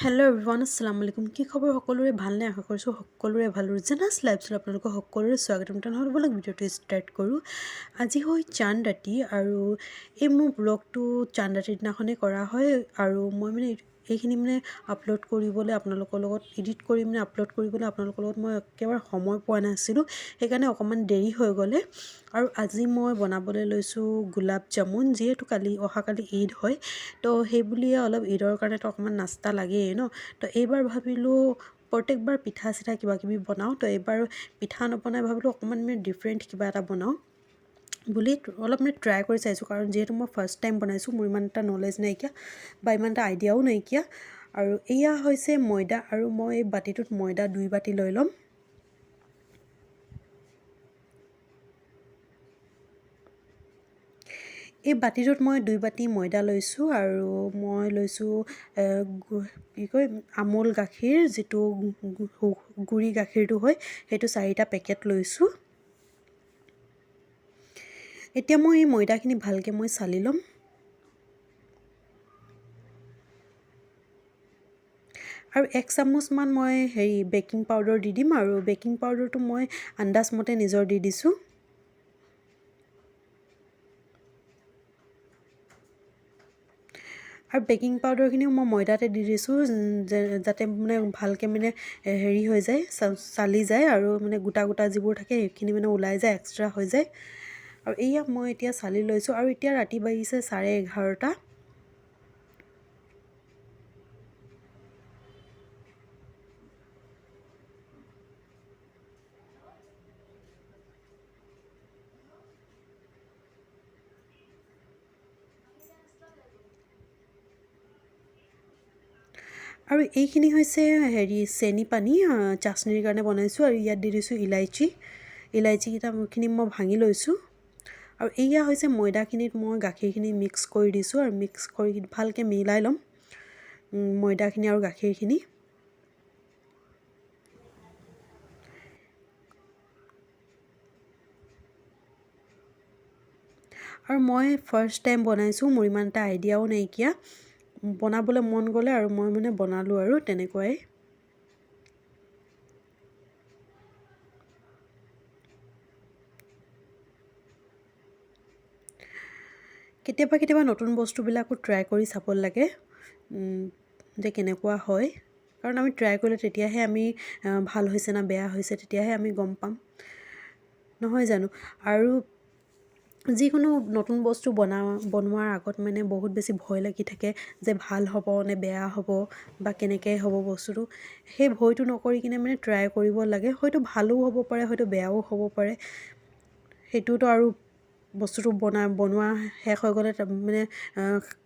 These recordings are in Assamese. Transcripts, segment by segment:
হেল্ল' এভৰিৱান আছালামু আলাইকুম কি খবৰ সকলোৰে ভালনে আশা কৰিছোঁ সকলোৰে ভালো ৰুজেনাছ লাইফষ্টাইল আপোনালোকক সকলোৰে স্বাগতম তেনেহ'লে ব'লক ভিডিঅ'টো ষ্টাৰ্ট কৰোঁ আজি হৈ চান্দ ৰাতি আৰু এই মোৰ ব্লগটো চান্দ ৰাতিৰ দিনাখনেই কৰা হয়, আৰু মই মানে এইখিনি মানে আপলোড কৰিবলৈ আপোনালোকৰ লগত এডিট কৰি মানে আপলোড কৰিবলৈ আপোনালোকৰ লগত মই একেবাৰে সময় পোৱা নাছিলোঁ। সেইকাৰণে অকণমান দেৰি হৈ গ'লে। আৰু আজি মই বনাবলৈ লৈছোঁ গোলাপ জামুন যিহেতু কালি অহাকালি ঈদ হয়। তো সেই বুলিয়ে অলপ ঈদৰ কাৰণেতো অকণমান নাস্তা লাগেই ন? তো এইবাৰ ভাবিলোঁ প্ৰত্যেকবাৰ পিঠা চিঠা কিবা কিবি বনাওঁ। তো এইবাৰ পিঠা নবনাই ভাবিলোঁ অকণমান মানে ডিফাৰেণ্ট কিবা এটা বনাওঁ। বুলি অলপ মানে ট্ৰাই কৰি চাইছোঁ কাৰণ যিহেতু মই ফাৰ্ষ্ট টাইম বনাইছোঁ মোৰ ইমান এটা নলেজ নাইকিয়া বা ইমান এটা আইডিয়াও নাইকিয়া। আৰু এয়া হৈছে ময়দা আৰু মই এই বাতিটোত ময়দা দুই বাতি লৈ ল'ম। এই বাতিটোত মই দুই বাতি ময়দা লৈছোঁ আৰু মই লৈছোঁ কি কয় আমুল গাখীৰ যিটো গুড়ি গাখীৰটো হয় সেইটো চাৰিটা পেকেট লৈছোঁ। এতিয়া মই এই ময়দাখিনি ভালকৈ মই চালি ল'ম। আৰু এক চামুচমান মই হেৰি বেকিং পাউডাৰ দি দিম আৰু বেকিং পাউডাৰটো মই আন্দাজমতে নিজৰ দি দিছোঁ। আৰু বেকিং পাউডাৰখিনিও মই ময়দাতে দি দিছোঁ যাতে মানে ভালকৈ মানে হেৰি হৈ যায় চালি যায় আৰু মানে গোটা গোটা যিবোৰ থাকে সেইখিনি মানে ওলাই যায় এক্সট্ৰা হৈ যায়। আৰু এয়া মই এতিয়া চালি লৈছোঁ আৰু এতিয়া ৰাতি বাজিছে চাৰে এঘাৰটা। আৰু এইখিনি হৈছে হেৰি চেনি পানী চাচনিৰ কাৰণে বনাইছোঁ আৰু ইয়াত দি দিছোঁ ইলাইচি। ইলাইচিকেইটাখিনি মই ভাঙি লৈছোঁ। আৰু এয়া হৈছে ময়দাখিনিত মই গাখীৰখিনি মিক্স কৰি দিছোঁ আৰু মিক্স কৰি ভালকৈ মিলাই ল'ম ময়দাখিনি আৰু গাখীৰখিনি। আৰু মই ফাৰ্ষ্ট টাইম বনাইছোঁ মোৰ ইমান এটা আইডিয়াও নাইকিয়া। বনাবলৈ মন গ'লে আৰু মই মানে বনালোঁ আৰু তেনেকুৱাই। কেতিয়াবা কেতিয়াবা নতুন বস্তুবিলাকো ট্ৰাই কৰি চাব লাগে যে কেনেকুৱা হয়। কাৰণ আমি ট্ৰাই কৰিলে তেতিয়াহে আমি ভাল হৈছে না বেয়া হৈছে তেতিয়াহে আমি গম পাম। নহয় জানো? আৰু যিকোনো নতুন বস্তু বনাওঁ বনোৱাৰ আগত মানে বহুত বেছি ভয় লাগি থাকে যে ভাল হ'ব নে বেয়া হ'ব বা কেনেকৈ হ'ব বস্তুটো। সেই ভয়টো নকৰি কিনে মানে ট্ৰাই কৰিব লাগে। হয়তো ভালো হ'ব পাৰে হয়তো বেয়াও হ'ব পাৰে। সেইটোতো আৰু বস্তুটো বনা বনোৱা শেষ হৈ গ'লে মানে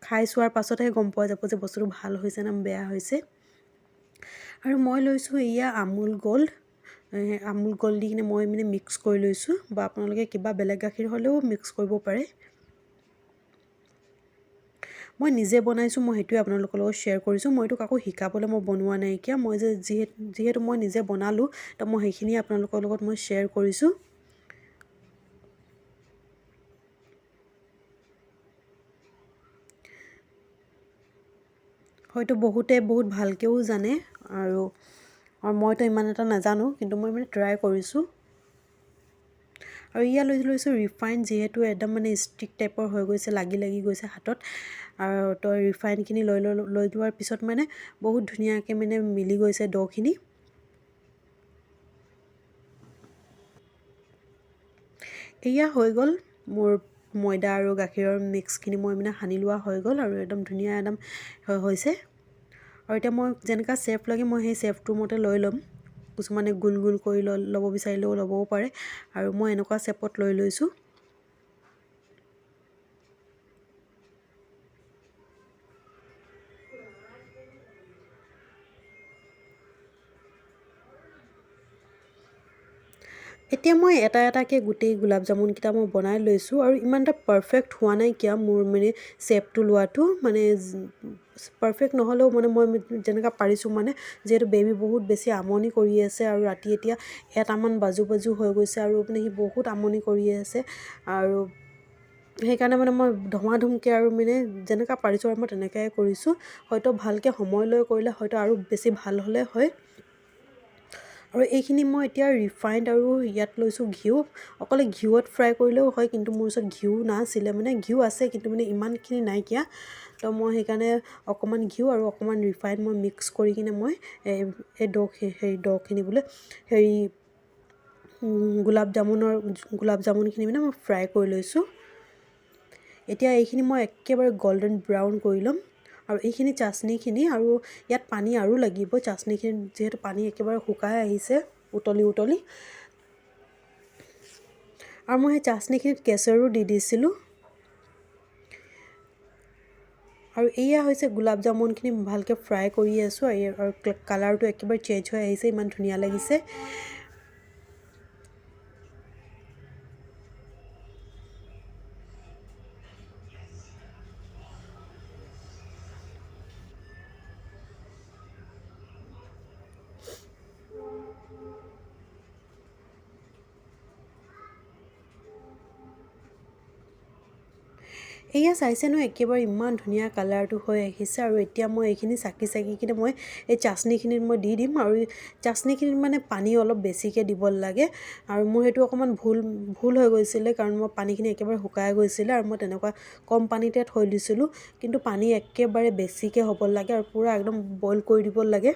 খাই চোৱাৰ পাছতহে গম পোৱা যাব যে বস্তুটো ভাল হৈছে নে বেয়া হৈছে। আৰু মই লৈছোঁ এয়া আমুল গ'ল্ড। আমুল গ'ল্ড দি কিনে মই মানে মিক্স কৰি লৈছোঁ বা আপোনালোকে কিবা বেলেগ গাখীৰ হ'লেও মিক্স কৰিব পাৰে। মই নিজে বনাইছোঁ মই সেইটোৱে আপোনালোকৰ লগত শ্বেয়াৰ কৰিছোঁ। মইতো কাকো শিকাবলৈ মই বনোৱা নাইকিয়া। মই যে যিহেতু যিহেতু মই নিজে বনালোঁ তো মই সেইখিনিয়ে আপোনালোকৰ লগত মই শ্বেয়াৰ কৰিছোঁ। হয়তো বহুতে বহুত ভালকৈও জানে আৰু আৰু মইতো ইমান এটা নাজানো কিন্তু মই মানে ট্ৰাই কৰিছোঁ। আৰু ইয়াত লৈ লৈছোঁ ৰিফাইন যিহেতু একদম মানে ষ্টিক টাইপৰ হৈ গৈছে লাগি লাগি গৈছে হাতত আৰু তো ৰিফাইনখিনি লৈ লৈ লৈ লোৱাৰ পিছত মানে বহুত ধুনীয়াকৈ মানে মিলি গৈছে দখিনি এয়া হৈ গ'ল মোৰ ময়দা আৰু গাখীৰৰ মিক্সখিনি মই মানে সানি লোৱা হৈ গ'ল আৰু একদম ধুনীয়া একদম হৈছে। আৰু এতিয়া মই যেনেকুৱা চেফ লাগে মই সেই চেফটোৰ মতে লৈ ল'ম। কিছুমানে গোল গোল কৰি ল'ব বিচাৰিলেও ল'বও পাৰে। আৰু মই এনেকুৱা চেপত লৈ লৈছোঁ। এতিয়া মই এটা এটাকৈ গোটেই গোলাপ জামুনকেইটা মই বনাই লৈছোঁ আৰু ইমান এটা পাৰফেক্ট হোৱা নাই কিয় মোৰ মানে চেপটো লোৱাটো। মানে পাৰফেক্ট নহ'লেও মানে মই যেনেকুৱা পাৰিছোঁ মানে যিহেতু বেবী বহুত বেছি আমনি কৰি আছে আৰু ৰাতি এতিয়া এটামান বাজু বাজু হৈ গৈছে আৰু মানে সি বহুত আমনি কৰি আছে আৰু সেইকাৰণে মানে মই ধুমাধুমকৈ আৰু মানে যেনেকৈ পাৰিছোঁ আৰু মই তেনেকৈ কৰিছোঁ। হয়তো ভালকৈ সময় লৈ কৰিলে হয়তো আৰু বেছি ভাল হ'লে হয়। আৰু এইখিনি মই এতিয়া ৰিফাইণ্ড আৰু ইয়াত লৈছোঁ ঘিউ। অকলে ঘিউত ফ্ৰাই কৰিলেও হয় কিন্তু মোৰ ওচৰত ঘিউ নাছিলে মানে। ঘিউ আছে কিন্তু মানে ইমানখিনি নাইকিয়া। তো মই সেইকাৰণে অকণমান ঘিউ আৰু অকণমান ৰিফাইণ্ড মই মিক্স কৰি কিনে মই এই দ হেৰি দখিনি বোলে হেৰি গোলাপ জামুনৰ গোলাপ জামুনখিনি মানে মই ফ্ৰাই কৰি লৈছোঁ। এতিয়া এইখিনি মই একেবাৰে গল্ডেন ব্ৰাউন কৰি ল'ম। আৰু এইখিনি চাচনিখিনি আৰু ইয়াত পানী আৰু লাগিব। চাচনিখিনি যিহেতু পানী একেবাৰে শুকাই আহিছে, উতলি উতলি। আৰু মই সেই চাচনিখিনিত কেশৰো দি দিছিলোঁ। আৰু এয়া হৈছে গোলাপ জামুনখিনি ভালকৈ ফ্ৰাই কৰি আছোঁ আৰু কালাৰটো একেবাৰে চেঞ্জ হৈ আহিছে, ইমান ধুনীয়া লাগিছে। এয়া চাইছে ন একেবাৰে ইমান ধুনীয়া কালাৰটো হৈ আহিছে আৰু এতিয়া মই এইখিনি চাকি চাকি কিনে মই এই চাচনিখিনিত মই দি দিম আৰু চাচনিখিনিত মানে পানী অলপ বেছিকৈ দিব লাগে আৰু মোৰ সেইটো অকণমান ভুল ভুল হৈ গৈছিলে কাৰণ মই পানীখিনি একেবাৰে শুকাই গৈছিলে আৰু মই তেনেকুৱা কম পানীতে থৈ দিছিলোঁ। কিন্তু পানী একেবাৰে বেছিকৈ হ'ব লাগে আৰু পূৰা একদম বইল কৰি দিব লাগে।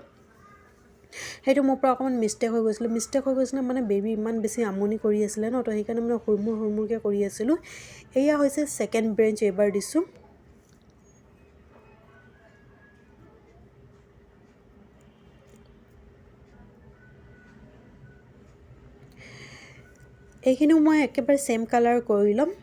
সেইটো মোৰ পৰা অকণমান মিষ্টেক হৈ গৈছিলে। মিষ্টেক হৈ গৈছিলে মানে বেবী ইমান বেছি আমনি কৰি আছিলে ন, তো সেইকাৰণে মানে হুৰমুৰ হুৰমুৰকৈ কৰি আছিলোঁ। এয়া হৈছে ছেকেণ্ড ব্ৰেঞ্চ এইবাৰ দিছোঁ। এইখিনিও মই একেবাৰে ছেইম কালাৰ কৰি ল'ম।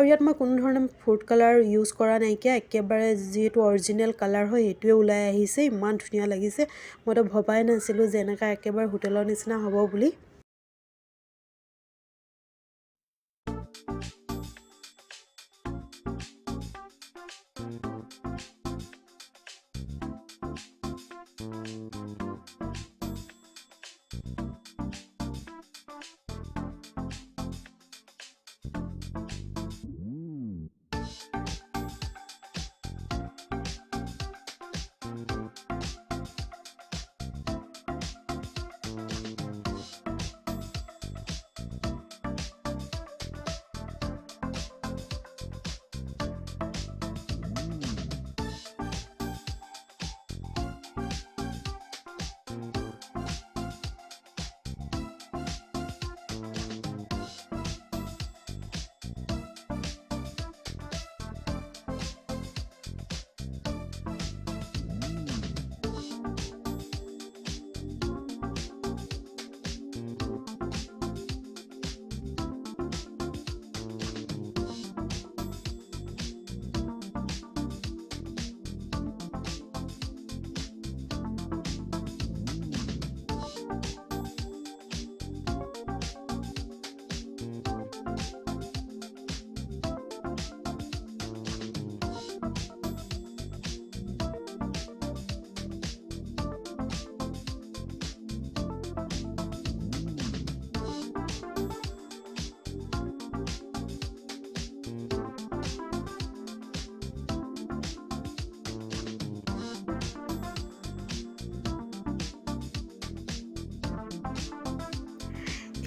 আৰু ইয়াত মই কোনো ধৰণৰ ফুড কালাৰ ইউজ কৰা নাইকিয়া একেবাৰে যিহেতু অৰিজিনেল কালাৰ হয় সেইটোৱে ওলাই আহিছে ইমান ধুনীয়া লাগিছে। মইতো ভবাই নাছিলোঁ যে এনেকুৱা একেবাৰে হোটেলৰ নিচিনা হ'ব বুলি।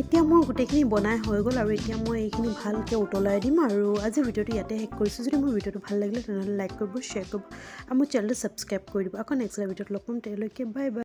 এতিয়া মোৰ গোটেইখিনি বনাই হৈ গ'ল আৰু এতিয়া মই এইখিনি ভালকৈ উতলাই দিম আৰু আজি ভিডিঅ'টো ইয়াতে শেষ কৰিছোঁ। যদি মোৰ ভিডিঅ'টো ভাল লাগিলে তেনেহ'লে লাইক কৰিব শ্বেয়াৰ কৰিব আৰু মোৰ চেনেলটো ছাবস্ক্ৰাইব কৰি দিব। আকৌ নেক্সট ভিডিঅ'ত লগ পাম। তেওঁলোকে বাই বাই